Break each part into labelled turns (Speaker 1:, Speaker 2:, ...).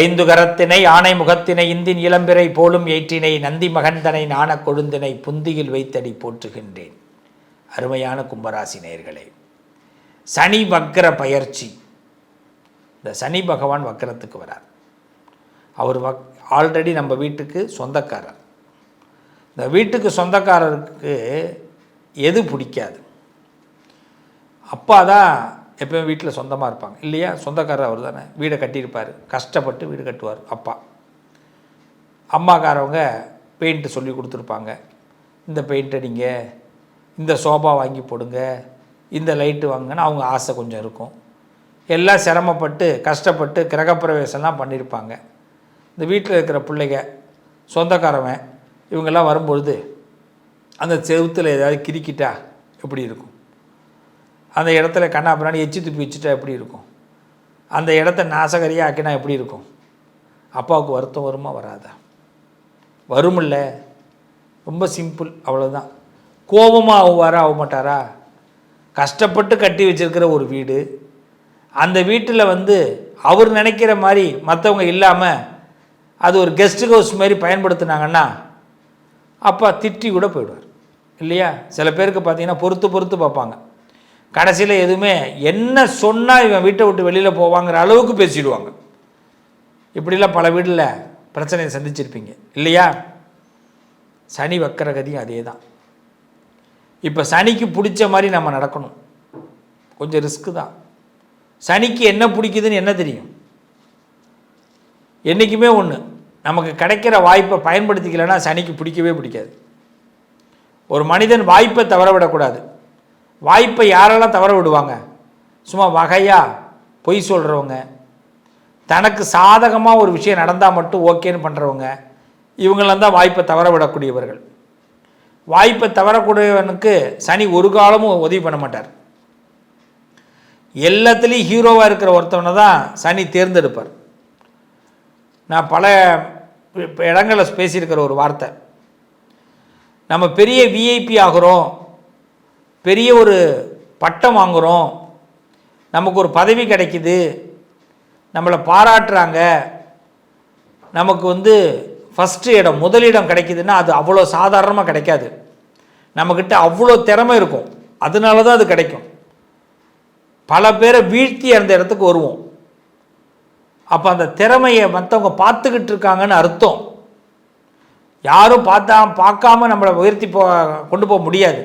Speaker 1: ஐந்து கரத்தினை ஆணை முகத்தினை இந்தின் இளம்பிறை போலும் ஏற்றினை நந்தி மகந்தனை நாண கொழுந்தினை புந்தியில் வைத்தடி போற்றுகின்றேன். அருமையான கும்பராசி நேயர்களே சனி வக்கர பயிற்சி. இந்த சனி பகவான் வக்கரத்துக்கு வரார். அவர் வக் ஆல்ரெடி நம்ம வீட்டுக்கு சொந்தக்காரர். இந்த வீட்டுக்கு சொந்தக்காரருக்கு எது பிடிக்காது. அப்பா தான் எப்பயும் வீட்டில் சொந்தமாக இருப்பாங்க. இல்லையா? சொந்தக்காரர் அவர் தானே. வீடை கட்டியிருப்பார். கஷ்டப்பட்டு வீடு கட்டுவார் அப்பா. அம்மாக்காரவங்க பெயிண்ட்டு சொல்லி கொடுத்துருப்பாங்க. இந்த பெயிண்ட் அடிங்க இந்த சோபா வாங்கி போடுங்க இந்த லைட்டு வாங்குன்னு அவங்க ஆசை கொஞ்சம் இருக்கும். எல்லாம் சிரமப்பட்டு கஷ்டப்பட்டு கிரகப்பிரவேசம்லாம் பண்ணியிருப்பாங்க. இந்த வீட்டில் இருக்கிற பிள்ளைங்க சொந்தக்காரவன் இவங்கெல்லாம் வரும்பொழுது அந்த செவுத்தில் ஏதாவது கிரிக்கிட்டா எப்படி இருக்கும்? அந்த இடத்துல கண்ணா பின்னாடி எச்சி துப்பி வச்சுட்டா எப்படி இருக்கும்? அந்த இடத்த நாசகரியாக ஆக்கினா எப்படி இருக்கும்? அப்பாவுக்கு வருத்தம் வருமா வராதா? வருமில்ல. ரொம்ப சிம்பிள் அவ்வளோதான் கோபமாக ஆகுவாரா ஆக மாட்டாரா கஷ்டப்பட்டு கட்டி வச்சிருக்கிற ஒரு வீடு. அந்த வீட்டில் வந்து அவர் நினைக்கிற மாதிரி மற்றவங்க இல்லாமல் அது ஒரு கெஸ்ட் ஹவுஸ் மாதிரி பயன்படுத்துனாங்கன்னா அப்பா திட்டி கூட போயிடுவார். இல்லையா? சில பேருக்கு பார்த்தீங்கன்னா பொறுத்து பொறுத்து பார்ப்பாங்க. கடைசியில் எதுவுமே என்ன சொன்னால் இவன் வீட்டை விட்டு வெளியில் போவாங்கிற அளவுக்கு பேசிடுவாங்க. இப்படிலாம் பல வீட்டில் பிரச்சனையை சந்திச்சிருப்பீங்க. இல்லையா? சனி வக்கரகதியும் அதே தான் இப்போ சனிக்கு பிடிச்ச மாதிரி நம்ம நடக்கணும். கொஞ்சம் ரிஸ்க்கு தான். சனிக்கு என்ன பிடிக்குதுன்னு என்ன தெரியும்? என்றைக்குமே ஒன்று நமக்கு கிடைக்கிற வாய்ப்பை பயன்படுத்திக்கலைன்னா சனிக்கு பிடிக்கவே பிடிக்காது. ஒரு மனிதன் வாய்ப்பை தவற விடக்கூடாது. வாய்ப்பை யாரெல்லாம் தவற விடுவாங்க? சும்மா வகையாக பொய் சொல்கிறவங்க தனக்கு சாதகமாக ஒரு விஷயம் நடந்தால் மட்டும் ஓகேன்னு பண்ணுறவங்க இவங்களாம் தான் வாய்ப்பை தவற விடக்கூடியவர்கள். வாய்ப்பை தவறக்கூடியவனுக்கு சனி ஒரு காலமும் உதவி பண்ண மாட்டார். எல்லாத்துலேயும் ஹீரோவாக இருக்கிற ஒருத்தவனை தான் சனி தேர்ந்தெடுப்பார். நான் பல இடங்களில் பேசியிருக்கிற ஒரு வார்த்தை. நம்ம பெரிய விஐபி ஆகிறோம். பெரிய ஒரு பட்டம் வாங்குகிறோம் நமக்கு ஒரு பதவி கிடைக்குது. நம்மளை பாராட்டுறாங்க. நமக்கு வந்து ஃபஸ்ட்டு இடம் முதலிடம் கிடைக்குதுன்னா அது அவ்வளோ சாதாரணமாக கிடைக்காது. நம்மக்கிட்ட அவ்வளோ திறமை இருக்கும். அதனால தான் அது கிடைக்கும். பல பேரை வீழ்த்தி அந்த இடத்துக்கு வருவோம். அப்போ அந்த திறமையை மற்றவங்க பார்த்துக்கிட்டு இருக்காங்கன்னு அர்த்தம். யாரும் பார்த்தா பார்க்காம நம்மளை உயர்த்தி போ கொண்டு போக முடியாது.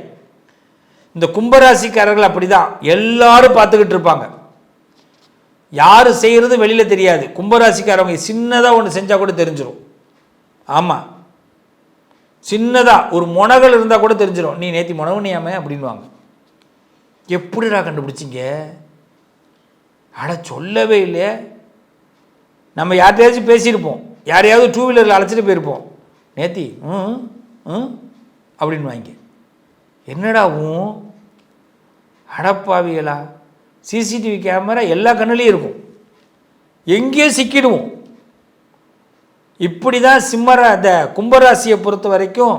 Speaker 1: இந்த கும்பராசிக்காரர்கள் அப்படி தான் எல்லாரும் பார்த்துக்கிட்டு இருப்பாங்க. யார் செய்கிறது வெளியில் தெரியாது. கும்பராசிக்காரவங்க சின்னதாக ஒன்று செஞ்சால் கூட தெரிஞ்சிடும் ஆமாம் சின்னதாக ஒரு முனகல் இருந்தால் கூட தெரிஞ்சிடும் நீ நேத்தி முனவுனியாமே அப்படின்வாங்க எப்படிடா கண்டுபிடிச்சிங்க? அட சொல்லவே இல்லையே. நம்ம யார்கிட்டயாச்சும் பேசியிருப்போம். யாரையாவது டூ வீலரில் அழைச்சிட்டு போயிருப்போம். நேத்தி ம் ம் அப்படின்னு வாங்கி என்னடா ஊம் அடப்பாவிகளா? சிசிடிவி கேமரா எல்லா கண்ணுலேயும் இருக்கும். எங்கேயும் சிக்கிடுவோம். இப்படி தான் சிம்மரா அந்த கும்பராசியை பொறுத்த வரைக்கும்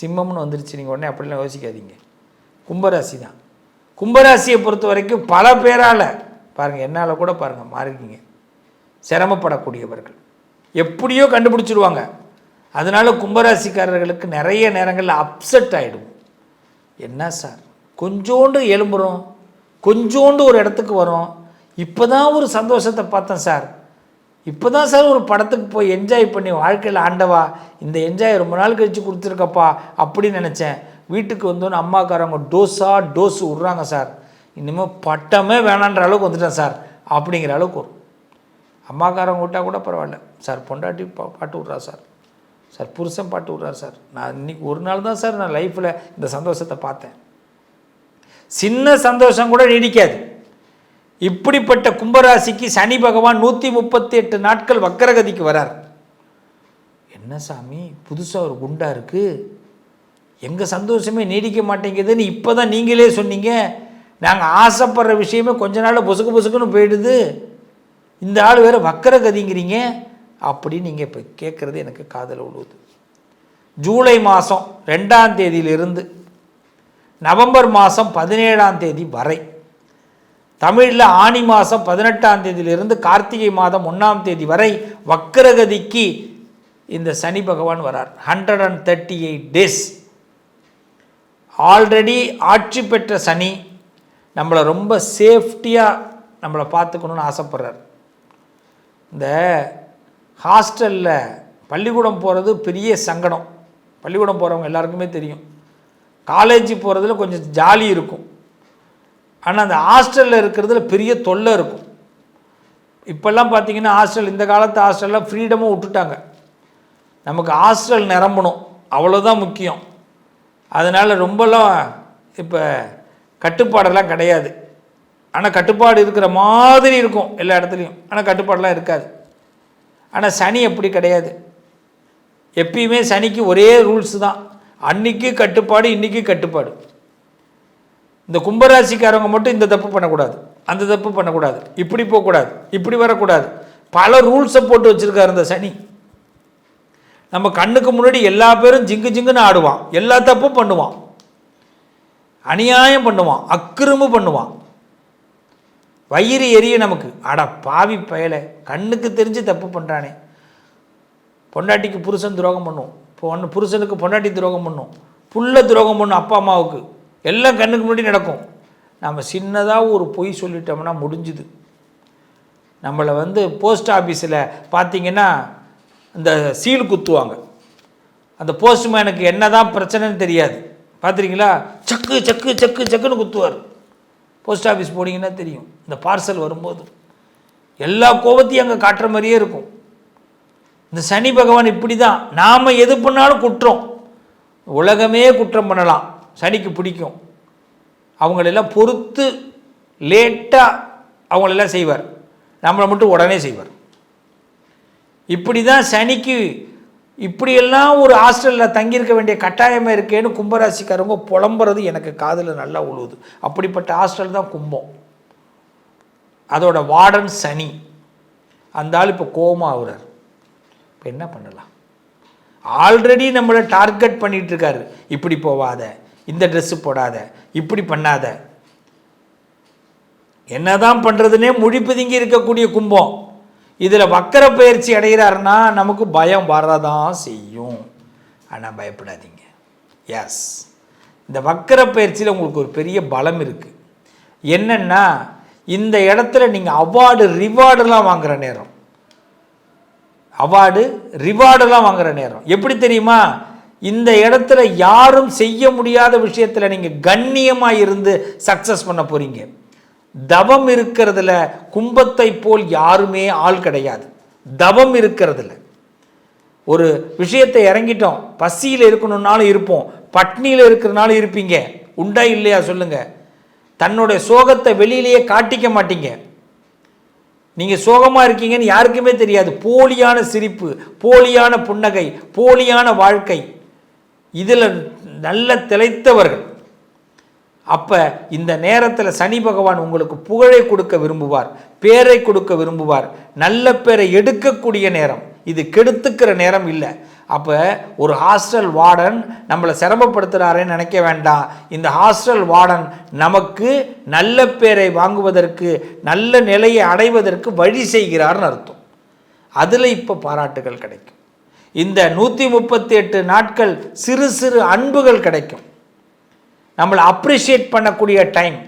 Speaker 1: சிம்மம்னு வந்துருச்சு. நீங்கள் உடனே அப்படிலாம் யோசிக்காதீங்க. கும்பராசி தான் கும்பராசியை பொறுத்த வரைக்கும் பல பேரால் பாருங்கள் என்னால் கூட பாருங்கள் மாறிக்கிங்க. சிரமப்படக்கூடியவர்கள். எப்படியோ கண்டுபிடிச்சிடுவாங்க அதனால கும்பராசிக்காரர்களுக்கு நிறைய நேரங்களில் அப்செட் ஆகிடும் என்ன சார்? கொஞ்சோண்டு எலும்புறோம் கொஞ்சோண்டு ஒரு இடத்துக்கு வரோம். இப்போ தான் ஒரு சந்தோஷத்தை பார்த்தேன் சார். இப்போ தான் சார் ஒரு படத்துக்கு போய் என்ஜாய் பண்ணி வாழ்க்கையில் ஆண்டவா இந்த என்ஜாய் ரொம்ப நாள் கழித்து கொடுத்துருக்கப்பா அப்படின்னு நினச்சேன். வீட்டுக்கு வந்தோன்னு அம்மாக்காரவங்க டோஸாக டோஸ் விட்றாங்க சார். இனிமேல் பட்டமே வேணான்ற அளவுக்கு வந்துட்டேன் சார். அப்படிங்கிற அளவுக்கு வரும். அம்மாக்காரவங்க விட்டால் கூட பரவாயில்ல. சார் பொண்டாட்டி பா பாட்டு விட்றா சார். சார் புருஷன் பாட்டு விட்றாரு சார். நான் இன்னைக்கு ஒரு நாள் தான் சார் நான் லைஃப்பில் இந்த சந்தோஷத்தை பார்த்தேன். சின்ன சந்தோஷம் கூட நீடிக்காது. இப்படிப்பட்ட கும்பராசிக்கு சனி பகவான் நூற்றி முப்பத்தி எட்டு நாட்கள் வக்கரகதிக்கு வரார். என்ன சாமி புதுசாக ஒரு குண்டா இருக்குது எங்கள் சந்தோஷமே நீடிக்க மாட்டேங்குதுன்னு இப்போ தான் நீங்களே சொன்னீங்க. நாங்கள் ஆசைப்படுற விஷயமே கொஞ்ச நாள் பொசுக்கு பொசுக்குன்னு போயிடுது. இந்த ஆள் வேறு வக்கரகதிங்கிறீங்க. அப்படின்னு நீங்கள் இப்போ கேட்குறது எனக்கு காதல் உழுவுது ஜூலை மாதம் ரெண்டாம் தேதியிலிருந்து நவம்பர் மாதம் பதினேழாம் தேதி வரை தமிழில் ஆனி மாதம் பதினெட்டாம் தேதியிலிருந்து கார்த்திகை மாதம் ஒன்றாம் தேதி வரை வக்கரகதிக்கு இந்த சனி பகவான் வரார். Hundred and thirty eight days already ஆட்சி பெற்ற சனி நம்மளை ரொம்ப சேஃப்டியாக நம்மளை பார்த்துக்கணுன்னு ஆசைப்படுறார். இந்த ஹாஸ்டலில் பள்ளிக்கூடம் போகிறது பெரிய சங்கடம். பள்ளிக்கூடம் போகிறவங்க எல்லாருக்குமே தெரியும். காலேஜ் போகிறதுல கொஞ்சம் ஜாலி இருக்கும். ஆனால் அந்த ஹாஸ்டலில் இருக்கிறதுல பெரிய தொல்லை இருக்கும். இப்போல்லாம் பார்த்தீங்கன்னா ஹாஸ்டல் இந்த காலத்து ஹாஸ்டலில் ஃப்ரீடமும் விட்டுட்டாங்க. நமக்கு ஹாஸ்டல் நிரம்பணும். அவ்வளோதான் முக்கியம். அதனால் ரொம்பலாம் இப்போ கட்டுப்பாடெல்லாம் கிடையாது. ஆனால் கட்டுப்பாடு இருக்கிற மாதிரி இருக்கும் எல்லா இடத்துலையும். ஆனால் கட்டுப்பாடெல்லாம் இருக்காது. ஆனால் சனி அப்படி கிடையாது. எப்பயுமே சனிக்கு ஒரே ரூல்ஸ் தான். அன்னைக்கு கட்டுப்பாடு இன்றைக்கி கட்டுப்பாடு. இந்த கும்பராசிக்காரவங்க மட்டும் இந்த தப்பு பண்ணக்கூடாது. அந்த தப்பு பண்ணக்கூடாது. இப்படி போகக்கூடாது. இப்படி வரக்கூடாது. பல ரூல்ஸை போட்டு வச்சுருக்காரு இந்த சனி. நம்ம கண்ணுக்கு முன்னாடி எல்லா பேரும் ஜிங்கு ஜிங்குன்னு ஆடுவான். எல்லா தப்பும் பண்ணுவான். அநியாயம் பண்ணுவான். அக்கிரமு பண்ணுவான். வயிறு எரிய நமக்கு. அட பாவி பயலை. கண்ணுக்கு தெரிஞ்சு தப்பு பண்ணுறானே பொண்டாட்டிக்கு புருஷன் துரோகம் பண்ணும். பொண்ணு புருஷனுக்கு பொண்டாட்டி துரோகம் பண்ணும். புள்ள துரோகம் பண்ணும் அப்பா அம்மாவுக்கு. எல்லாம் கண்ணுக்கு முன்னாடி நடக்கும். நம்ம சின்னதாக ஒரு பொய் சொல்லிட்டோம்னா முடிஞ்சுது. நம்மளை வந்து போஸ்ட் ஆஃபீஸில் பார்த்தீங்கன்னா இந்த சீல் குத்துவாங்க. அந்த போஸ்ட்மேனுக்கு என்ன தான் பிரச்சனைன்னு தெரியாது. பார்த்துறீங்களா சக்கு சக்கு சக்கு சக்குன்னு குத்துவார். போஸ்ட் ஆஃபீஸ் போனீங்கன்னா தெரியும். இந்த பார்சல் வரும்போது. எல்லா கோபத்தையும் அங்கே காட்டுற மாதிரியே இருக்கும். இந்த சனி பகவான் இப்படி தான் நாம் எது பண்ணாலும் குற்றம். உலகமே குற்றம் பண்ணலாம். சனிக்கு பிடிக்கும். அவங்களெல்லாம் பொறுத்து லேட்டாக அவங்களெல்லாம் செய்வார். நம்மளை மட்டும் உடனே செய்வார். இப்படி தான் சனிக்கு இப்படியெல்லாம் ஒரு ஹாஸ்டலில் தங்கியிருக்க வேண்டிய கட்டாயமாக இருக்கேன்னு கும்பராசிக்காரவங்க புலம்புறது எனக்கு காதில் நல்லா உழுவுது. அப்படிப்பட்ட ஹாஸ்டல் தான் கும்பம். அதோட வார்டன் சனி. அந்த ஆள் இப்போ கோபமாக ஆகுறார். இப்போ என்ன பண்ணலாம்? ஆல்ரெடி நம்மளை டார்கெட் பண்ணிகிட்டு இருக்காரு. இப்படி போவாத. இந்த ட்ரெஸ்ஸு போடாத. இப்படி பண்ணாத. என்னதான் பண்ணுறதுனே முழிப்புதுங்கி இருக்கக்கூடிய கும்பம். இதில் வக்கர பயிற்சி அடைகிறாருன்னா நமக்கு பயம் வரதான் செய்யும். ஆனால் பயப்படாதீங்க. எஸ் இந்த வக்கர பயிற்சியில் உங்களுக்கு ஒரு பெரிய பலம் இருக்குது என்னென்னா இந்த இடத்துல நீங்கள் அவார்டு ரிவார்டுலாம் வாங்குகிற நேரம். அவார்டு ரிவார்டுலாம் வாங்குகிற நேரம். எப்படி தெரியுமா? இந்த இடத்துல யாரும் செய்ய முடியாத விஷயத்தில் நீங்கள் கண்ணியமாக இருந்து சக்ஸஸ் பண்ண போகிறீங்க தவம் இருக்கிறதுல கும்பத்தை போல் யாருமே ஆள் கிடையாது. தவம் இருக்கிறதுல. ஒரு விஷயத்தை இறங்கிட்டோம். பசியில் இருக்கணும்னாலும் இருப்போம். பட்னியில் இருக்கிறனாலும் இருப்பீங்க. உண்டா இல்லையா சொல்லுங்க. தன்னுடைய சோகத்தை வெளியிலேயே காட்டிக்க மாட்டீங்க. நீங்கள் சோகமாக இருக்கீங்கன்னு யாருக்குமே தெரியாது. போலியான சிரிப்பு போலியான புன்னகை போலியான வாழ்க்கை. இதில் நல்ல திளைத்தவர்கள். அப்போ இந்த நேரத்தில் சனி பகவான் உங்களுக்கு புகழை கொடுக்க விரும்புவார் பேரை கொடுக்க விரும்புவார் நல்ல பேரை எடுக்கக்கூடிய நேரம். இது கெடுத்துக்கிற நேரம் இல்லை. அப்போ ஒரு ஹாஸ்டல் வார்டன் நம்மளை சிரமப்படுத்துகிறாரேன்னு நினைக்க வேண்டாம். இந்த ஹாஸ்டல் வார்டன் நமக்கு நல்ல பேரை வாங்குவதற்கு நல்ல நிலையை அடைவதற்கு வழி செய்கிறார்னு அர்த்தம். அதில் இப்போ பாராட்டுகள் கிடைக்கும். இந்த நூற்றி முப்பத்தி எட்டு நாட்கள் சிறு சிறு அன்புகள் கிடைக்கும். நம்மளை அப்ரிஷியேட் பண்ணக்கூடிய டைம்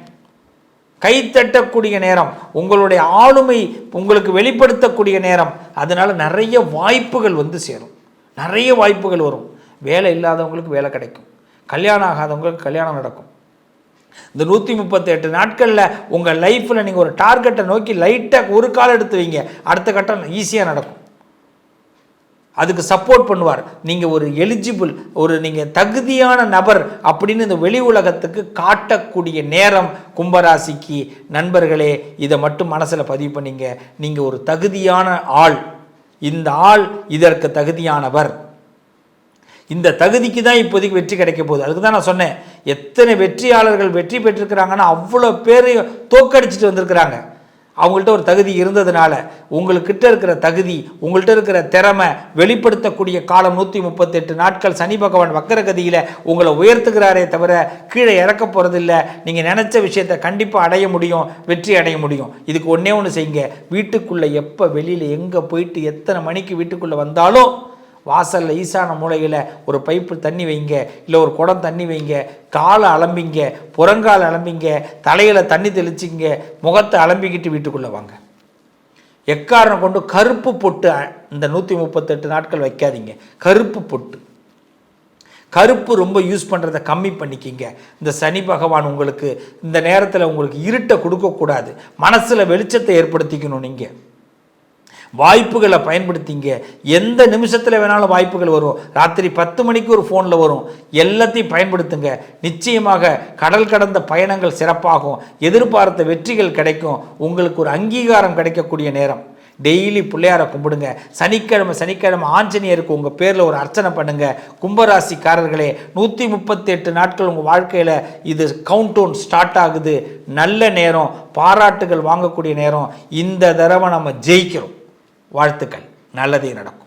Speaker 1: கைத்தட்டக்கூடிய நேரம் உங்களுடைய ஆளுமை உங்களுக்கு வெளிப்படுத்தக்கூடிய நேரம். அதனால் நிறைய வாய்ப்புகள் வந்து சேரும். நிறைய வாய்ப்புகள் வரும். வேலை இல்லாதவங்களுக்கு வேலை கிடைக்கும். கல்யாணம் ஆகாதவங்களுக்கு கல்யாணம் நடக்கும். இந்த நூற்றி முப்பத்தெட்டு நாட்களில் உங்கள் லைஃப்பில் நீங்கள் ஒரு டார்கெட்டை நோக்கி லைட்டாக ஒரு கால் எடுத்து வைங்க. அடுத்த கட்டம் ஈஸியாக நடக்கும். அதுக்கு சப்போர்ட் பண்ணுவார். நீங்கள் ஒரு எலிஜிபிள் ஒரு நீங்கள் தகுதியான நபர் அப்படின்னு இந்த வெளி உலகத்துக்கு காட்டக்கூடிய நேரம் கும்பராசிக்கு நண்பர்களே இதை மட்டும் மனசில் பதிவு பண்ணிங்க. நீங்கள் ஒரு தகுதியான ஆள். இந்த ஆள் இதற்கு தகுதியானவர். இந்த தகுதிக்கு தான் இப்போதைக்கு வெற்றி கிடைக்க போகுது. அதுக்கு தான் நான் சொன்னேன். எத்தனை வெற்றியாளர்கள் வெற்றி பெற்றிருக்கிறாங்கன்னா அவ்வளோ பேர் தோக்கடிச்சிட்டு வந்திருக்கிறாங்க. அவங்கள்ட்ட ஒரு தகுதி இருந்ததுனால உங்கள்கிட்ட இருக்கிற தகுதி உங்கள்கிட்ட இருக்கிற திறமை வெளிப்படுத்தக்கூடிய காலம் நூற்றி முப்பத்தெட்டு நாட்கள் சனி பகவான் வக்கரகதியில் உங்களை உயர்த்துகிறாரே தவிர கீழே இறக்க போகிறதில்ல நீங்கள் நினச்ச விஷயத்தை கண்டிப்பாக அடைய முடியும் வெற்றி அடைய முடியும். இதுக்கு ஒன்றே ஒன்று செய்யுங்க. வீட்டுக்குள்ளே எப்போ வெளியில் எங்கே போயிட்டு எத்தனை மணிக்கு வீட்டுக்குள்ளே வந்தாலும் வாசலில் ஈசான மூலையில் ஒரு பைப்பு தண்ணி வைங்க இல்லை ஒரு குடம் தண்ணி வைங்க காலை அலம்பிங்க புறங்கால் அலம்பிங்க தலையில் தண்ணி தெளிச்சிங்க முகத்தை அலம்பிக்கிட்டு வீட்டுக்குள்ளே வாங்க. எக்காரணம் கொண்டு கருப்பு பொட்டு இந்த நூற்றி முப்பத்தெட்டு நாட்கள் வைக்காதீங்க. கருப்பு பொட்டு. கருப்பு ரொம்ப யூஸ் பண்ணுறத கம்மி பண்ணிக்கிங்க. இந்த சனி பகவான் உங்களுக்கு இந்த நேரத்தில் உங்களுக்கு இருட்டை கொடுக்கக்கூடாது. மனசில் வெளிச்சத்தை ஏற்படுத்திக்கணும் நீங்கள் வாய்ப்புகளை பயன்படுத்திங்க. எந்த நிமிஷத்தில் வேணாலும் வாய்ப்புகள் வரும். ராத்திரி பத்து மணிக்கு ஒரு ஃபோனில் வரும். எல்லாத்தையும் பயன்படுத்துங்க. நிச்சயமாக கடல் கடந்த பயணங்கள் சிறப்பாகும். எதிர்பார்த்த வெற்றிகள் கிடைக்கும். உங்களுக்கு ஒரு அங்கீகாரம் கிடைக்கக்கூடிய நேரம். டெய்லி பிள்ளையாரை கும்பிடுங்க. சனிக்கிழமை சனிக்கிழமை ஆஞ்சநேயருக்கு உங்கள் பேரில் ஒரு அர்ச்சனை பண்ணுங்க. கும்பராசிக்காரர்களே நூற்றி முப்பத்தி எட்டு நாட்கள் உங்கள் வாழ்க்கையில் இது கவுண்டவுன் ஸ்டார்ட் ஆகுது. நல்ல நேரம். பாராட்டுகள் வாங்கக்கூடிய நேரம். இந்த தடவை நம்ம ஜெயிக்கிறோம். வாழ்த்துக்கள். நல்லதே நடக்கும்.